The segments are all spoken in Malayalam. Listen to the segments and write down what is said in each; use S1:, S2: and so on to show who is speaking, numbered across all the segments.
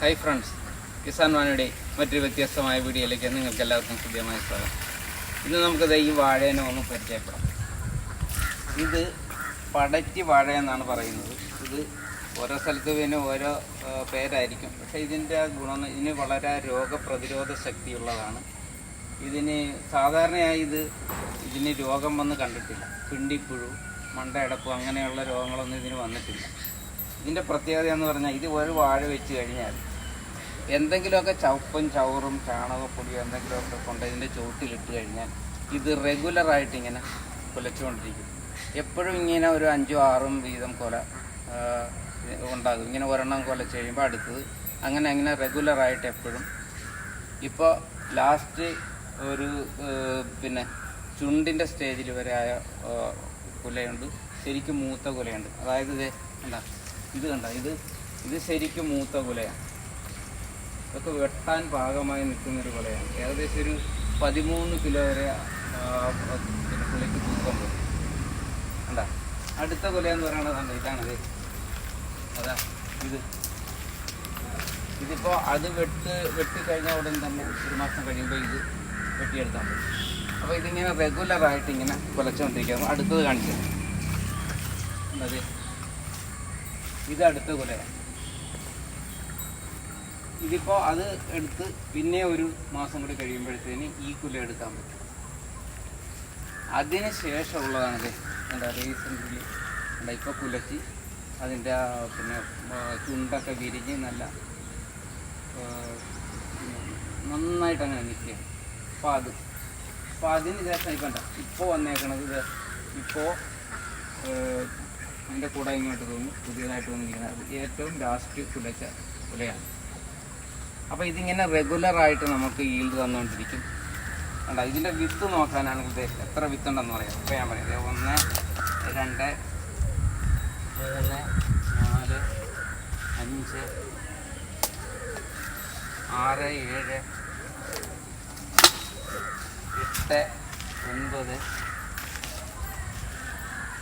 S1: ഹായ് ഫ്രണ്ട്സ് കിസാൻ വാനയുടെ മറ്റൊരു വ്യത്യസ്തമായ വീഡിയോയിലേക്ക് നിങ്ങൾക്ക് എല്ലാവർക്കും ഹൃദ്യമായ സ്വാഗതം. ഇന്ന് നമുക്കത് ഈ വാഴേനെ ഒന്ന് പരിചയപ്പെടാം. ഇത് പടറ്റി വാഴ എന്നാണ് പറയുന്നത്. ഇത് ഓരോ സ്ഥലത്ത് പിന്നെ ഓരോ പേരായിരിക്കും. പക്ഷേ ഇതിന്റെ ഗുണം ഇതിന് വളരെ രോഗപ്രതിരോധ ശക്തിയുള്ളതാണ്. ഇതിന് സാധാരണയായി ഇത് ഇതിന് രോഗം വന്ന് കണ്ടിട്ടില്ല. പിണ്ടിപ്പുഴു മണ്ടയടപ്പ് അങ്ങനെയുള്ള രോഗങ്ങളൊന്നും ഇതിന് വന്നിട്ടില്ല. ഇതിന്റെ പ്രത്യേകത എന്ന് പറഞ്ഞാൽ ഇത് ഒരു വാഴ വെച്ച് കഴിഞ്ഞാൽ എന്തെങ്കിലുമൊക്കെ ചവപ്പും ചവറും ചാണകപ്പൊടിയോ എന്തെങ്കിലുമൊക്കെ കൊണ്ട് ഇതിന്റെ ചുവട്ടിലിട്ട് കഴിഞ്ഞാൽ ഇത് റെഗുലറായിട്ട് ഇങ്ങനെ കുലച്ചുകൊണ്ടിരിക്കും. എപ്പോഴും ഇങ്ങനെ ഒരു അഞ്ചോ ആറും വീതം കൊല ഉണ്ടാകും. ഇങ്ങനെ ഒരെണ്ണം കൊലച്ച് ചെയ്യുമ്പോൾ അടുത്തത്. അങ്ങനെ അങ്ങനെ റെഗുലറായിട്ട് എപ്പോഴും. ഇപ്പോൾ ലാസ്റ്റ് ഒരു പിന്നെ ചുണ്ടിന്റെ സ്റ്റേജിൽ വരെ ആയ കുലയുണ്ട്. ശരിക്കും മൂത്ത കുലയുണ്ട്. അതായത് ഇത് കണ്ട ഇത് കണ്ട? ഇത് ഇത് ശരിക്കും മൂത്ത കുലയാണ്. ഇതൊക്കെ വെട്ടാൻ പാകമായി നിൽക്കുന്നൊരു കുലയാണ്. ഏകദേശം ഒരു പതിമൂന്ന് കിലോ വരെ പുള്ളിക്ക് തൂക്കം വരും. കണ്ട? അടുത്ത കുല എന്ന് പറയുന്നത് കണ്ട? ഇതാണത് അതാ ഇത്. ഇതിപ്പോൾ അത് വെട്ട് വെട്ടിക്കഴിഞ്ഞാൽ ഉടൻ തന്നെ ഒരു മാസം കഴിയുമ്പോൾ ഇത് വെട്ടിയെടുത്താൽ മതി അപ്പോൾ ഇതിങ്ങനെ റെഗുലറായിട്ട് ഇങ്ങനെ കുലച്ചുകൊണ്ടിരിക്കുക അടുത്തത് കാണിച്ചു അതെ ഇത് അടുത്ത കുലയാണ്. ഇതിപ്പോൾ അത് എടുത്ത് പിന്നെ ഒരു മാസം കൂടി കഴിയുമ്പോഴത്തേന് ഈ കുല എടുക്കാൻ പറ്റും. അതിന് ശേഷമുള്ളതാണിത് എന്താ റീസെന്റ്ലി എന്താ ഇപ്പോൾ കുലച്ച് അതിന്റെ പിന്നെ ചുണ്ടൊക്കെ വിരിഞ്ഞ് നല്ല നന്നായിട്ട് അങ്ങനെ നിൽക്കുക അപ്പോൾ അത് അപ്പോൾ അതിന് ശേഷം ഇപ്പം ഇപ്പോൾ വന്നേക്കണത് ഇത് ഇപ്പോൾ അതിന്റെ കൂടെ ഇങ്ങോട്ട് തോന്നി പുതിയതായിട്ട് വന്നിരിക്കുന്നത് ഏറ്റവും ലാസ്റ്റ് കുലച്ച കുലയാണ്. അപ്പോൾ ഇതിങ്ങനെ റെഗുലർ ആയിട്ട് നമുക്ക് ഈൽഡ് തന്നുകൊണ്ടിരിക്കും കണ്ടോ ഇതിന്റെ വിത്ത് നോക്കാനാണെങ്കിൽ എത്ര എത്ര വിത്തുണ്ടെന്ന് പറയാം. ഇപ്പോൾ ഞാൻ പറയാം ഒന്ന് രണ്ട് മൂന്ന് നാല് അഞ്ച് ആറ് ഏഴ് എട്ട് ഒൻപത്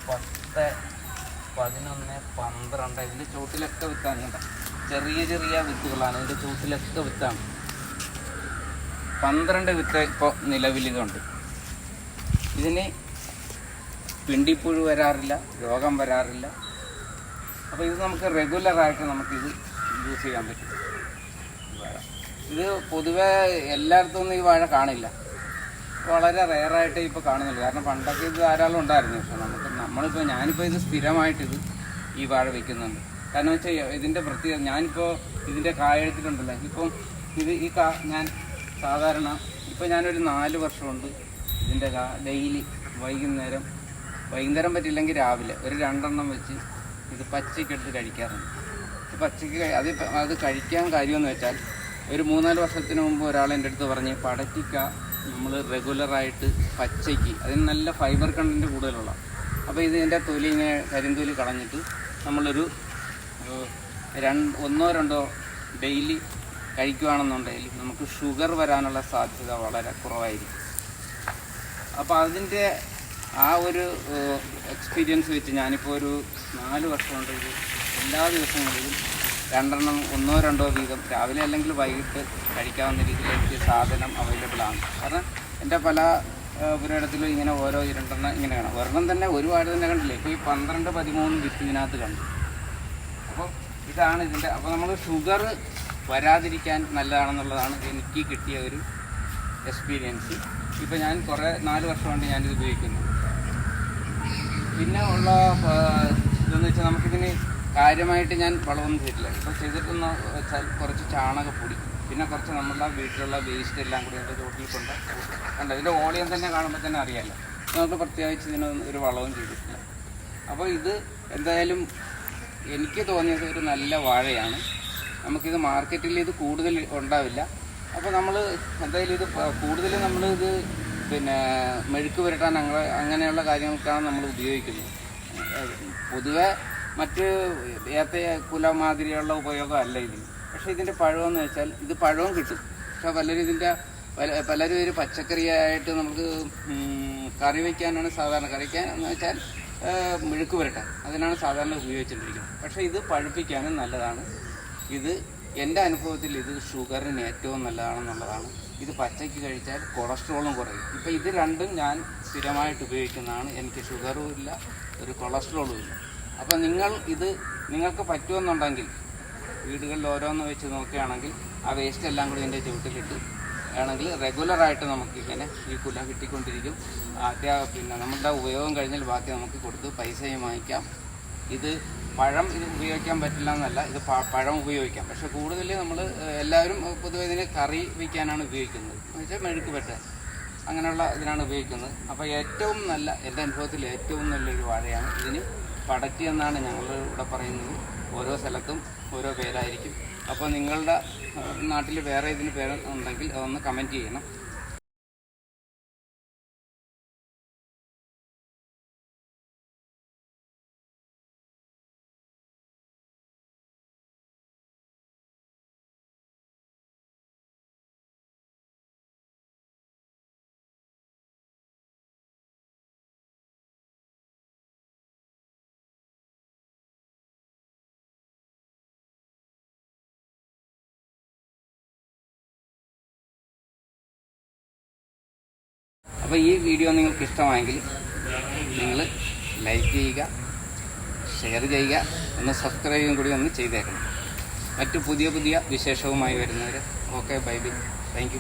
S1: പത്ത് പതിനൊന്ന് പന്ത്രണ്ട്. ഇതിന്റെ ചോട്ടിലൊക്കെ വിത്താണ് കേട്ടോ ചെറിയ ചെറിയ വിത്തുകളാണ്. ഇതിന്റെ ചൂട്ടിലൊക്കെ വിത്താണ്. പന്ത്രണ്ട് വിത്ത് ഇപ്പോൾ നിലവിലിതുണ്ട് ഇതിന് പിണ്ടിപ്പുഴു വരാറില്ല രോഗം വരാറില്ല. അപ്പോൾ ഇത് നമുക്ക് റെഗുലറായിട്ട് നമുക്കിത് യൂസ് ചെയ്യാൻ പറ്റും. ഇത് പൊതുവേ എല്ലായിടത്തും ഒന്നും ഈ വാഴ കാണില്ല. വളരെ റെയറായിട്ട് ഇപ്പോൾ കാണുന്നുള്ളൂ. കാരണം പണ്ടൊക്കെ ഇത് ധാരാളം ഉണ്ടായിരുന്നു. പക്ഷെ നമുക്ക് നമ്മളിപ്പോൾ ഞാനിപ്പോൾ ഇത് സ്ഥിരമായിട്ടിത് ഈ വാഴ വെക്കുന്നുണ്ട്. കാരണം വെച്ചാൽ ഇതിന്റെ പ്രത്യേകത ഞാനിപ്പോൾ ഇതിന്റെ കായെടുത്തിട്ടുണ്ടല്ലോ ഇപ്പം ഇത് ഈ കാ ഞാൻ സാധാരണ ഇപ്പോൾ ഞാനൊരു നാല് വർഷമുണ്ട് ഇതിന്റെ കാ ഡെയിലി വൈകുന്നേരം വൈകുന്നേരം പറ്റില്ലെങ്കിൽ രാവിലെ ഒരു രണ്ടെണ്ണം വെച്ച് ഇത് പച്ചയ്ക്കെടുത്ത് കഴിക്കാറുണ്ട്. ഈ പച്ചയ്ക്ക് അത് അത് കഴിക്കാൻ കാര്യമെന്ന് വെച്ചാൽ ഒരു മൂന്നാൽ വർഷത്തിന് മുമ്പ് ഒരാൾ എന്റെ അടുത്ത് പറഞ്ഞ് പടറ്റിക്ക നമ്മൾ റെഗുലറായിട്ട് പച്ചയ്ക്ക്. അതിന് നല്ല ഫൈബർ കണ്ടന്റ് കൂടുതലുള്ള. അപ്പോൾ ഇതിന്റെ തൊലി ഇങ്ങനെ കരിന്തൊലി കളഞ്ഞിട്ട് നമ്മളൊരു രണ്ട് ഒന്നോ രണ്ടോ ഡെയിലി കഴിക്കുകയാണെന്നുണ്ടെങ്കിൽ നമുക്ക് ഷുഗർ വരാനുള്ള സാധ്യത വളരെ കുറവായിരിക്കും. അപ്പോൾ അതിന്റെ ആ ഒരു എക്സ്പീരിയൻസ് വെച്ച് ഞാനിപ്പോൾ ഒരു നാല് വർഷം കൊണ്ട് എല്ലാ ദിവസങ്ങളിലും രണ്ടെണ്ണം ഒന്നോ രണ്ടോ വീതം രാവിലെ അല്ലെങ്കിൽ വൈകിട്ട് കഴിക്കാവുന്ന രീതിയിൽ എനിക്ക് സാധനം അവൈലബിൾ ആണ്. കാരണം എന്റെ പല പുരയിടത്തിലും ഇങ്ങനെ ഓരോ രണ്ടെണ്ണം ഇങ്ങനെ കാണാം. ഒരെണ്ണം തന്നെ ഒരുപാട് തന്നെ കണ്ടില്ലേ? ഇപ്പോൾ ഈ പന്ത്രണ്ട് പതിമൂന്ന് വിത്ത് ഇതിനകത്ത് കണ്ടു. ഇതാണ് ഇതിന്റെ അപ്പോൾ നമ്മൾ ഷുഗർ വരാതിരിക്കാൻ നല്ലതാണെന്നുള്ളതാണ് എനിക്ക് കിട്ടിയ ഒരു എക്സ്പീരിയൻസ്. ഇപ്പോൾ ഞാൻ കുറേ നാല് വർഷം കൊണ്ട് ഞാനിത് ഉപയോഗിക്കുന്നു. പിന്നെ ഉള്ള ഇതെന്ന് വെച്ചാൽ നമുക്കിതിന് കാര്യമായിട്ട് ഞാൻ വളമൊന്നും ചെയ്തിട്ടില്ല. ഇപ്പോൾ ചെയ്തിട്ടെന്ന് വെച്ചാൽ കുറച്ച് ചാണകപ്പൊടി പിന്നെ കുറച്ച് നമ്മളുടെ വീട്ടിലുള്ള വേസ്റ്റ് എല്ലാം കൂടി അതിന്റെ ചോട്ടിൽ കണ്ട ഇതിന്റെ ഓളിയം തന്നെ കാണുമ്പോൾ തന്നെ അറിയാമല്ലോ. നമുക്ക് പ്രത്യേകിച്ച് ഇതിനൊന്നും ഒരു വളവും ചെയ്തിട്ടില്ല. അപ്പോൾ ഇത് എന്തായാലും എനിക്ക് തോന്നിയത് ഒരു നല്ല വാഴയാണ്. നമുക്കിത് മാർക്കറ്റിൽ ഇത് കൂടുതൽ ഉണ്ടാവില്ല. അപ്പോൾ നമ്മൾ എന്തായാലും ഇത് കൂടുതൽ നമ്മൾ ഇത് പിന്നെ മെഴുക്ക് പുരട്ടാൻ അങ്ങനെ അങ്ങനെയുള്ള കാര്യങ്ങൾക്കാണ് നമ്മൾ ഉപയോഗിക്കുന്നത്. പൊതുവെ മറ്റ് ഏത്ത കുല മാതിരിയുള്ള ഉപയോഗമല്ല ഇതിന്. പക്ഷേ ഇതിന്റെ പഴമെന്ന് വെച്ചാൽ ഇത് പഴവും കിട്ടും. പക്ഷേ പലരും ഇതിന്റെ പല പലരും ഒരു പച്ചക്കറിയായിട്ട് നമുക്ക് കറി വയ്ക്കാനാണ് സാധാരണ കറിക്കാൻ എന്ന് വെച്ചാൽ മെഴുക്ക് പുരട്ട അതിനാണ് സാധാരണ ഉപയോഗിച്ചുകൊണ്ടിരിക്കുന്നത് പക്ഷേ ഇത് പഴുപ്പിക്കാനും നല്ലതാണ്. ഇത് എന്റെ അനുഭവത്തിൽ ഇത് ഷുഗറിന് ഏറ്റവും നല്ലതാണെന്നുള്ളതാണ്. ഇത് പച്ചയ്ക്ക് കഴിച്ചാൽ കൊളസ്ട്രോളും കുറയും. ഇപ്പം ഇത് രണ്ടും ഞാൻ സ്ഥിരമായിട്ട് ഉപയോഗിക്കുന്നതാണ്. എനിക്ക് ഷുഗറും ഇല്ല ഒരു കൊളസ്ട്രോളും ഇല്ല. അപ്പം നിങ്ങൾ ഇത് നിങ്ങൾക്ക് പറ്റുമെന്നുണ്ടെങ്കിൽ വീടുകളിൽ ഓരോന്ന് വെച്ച് നോക്കുകയാണെങ്കിൽ ആ വേസ്റ്റ് എല്ലാം കൂടി ഇതിന്റെ ചുവട്ടിലിട്ട് ആണെങ്കിൽ റെഗുലറായിട്ട് നമുക്ക് ഇങ്ങനെ ഈ കുല കിട്ടിക്കൊണ്ടിരിക്കും. അത്യാ പിന്നെ നമ്മുടെ ഉപയോഗം കഴിഞ്ഞാൽ ബാക്കി നമുക്ക് കൊടുത്ത് പൈസയും വാങ്ങിക്കാം. ഇത് പഴം ഇത് ഉപയോഗിക്കാൻ പറ്റില്ല എന്നല്ല ഇത് പഴം ഉപയോഗിക്കാം. പക്ഷെ കൂടുതൽ നമ്മൾ എല്ലാവരും പൊതുവെ ഇതിന് കറി വയ്ക്കാനാണ് ഉപയോഗിക്കുന്നത്. എന്ന് വെച്ചാൽ മെഴുക്ക് പറ്റാൻ അങ്ങനെയുള്ള ഇതിനാണ് ഉപയോഗിക്കുന്നത്. അപ്പോൾ ഏറ്റവും നല്ല എന്റെ അനുഭവത്തിൽ ഏറ്റവും നല്ലൊരു വാഴയാണ്. ഇതിന് പടറ്റി എന്നാണ് ഞങ്ങൾ ഇവിടെ പറയുന്നത്. ഓരോ സ്ഥലത്തും ഓരോ പേരായിരിക്കും. അപ്പോൾ നിങ്ങളുടെ നാട്ടിൽ വേറെ ഇതിന് പേര് ഉണ്ടെങ്കിൽ അതൊന്ന് കമന്റ് ചെയ്യണം. അപ്പോൾ ഈ വീഡിയോ നിങ്ങൾക്ക് ഇഷ്ടമായെങ്കിൽ നിങ്ങൾ ലൈക്ക് ചെയ്യുക ഷെയർ ചെയ്യുക ഒന്ന് സബ്സ്ക്രൈബും കൂടി ഒന്ന് ചെയ്തേക്കണം. മറ്റു പുതിയ പുതിയ വിശേഷവുമായി വരുന്നവർ ഓക്കെ ബൈ ബൈ താങ്ക്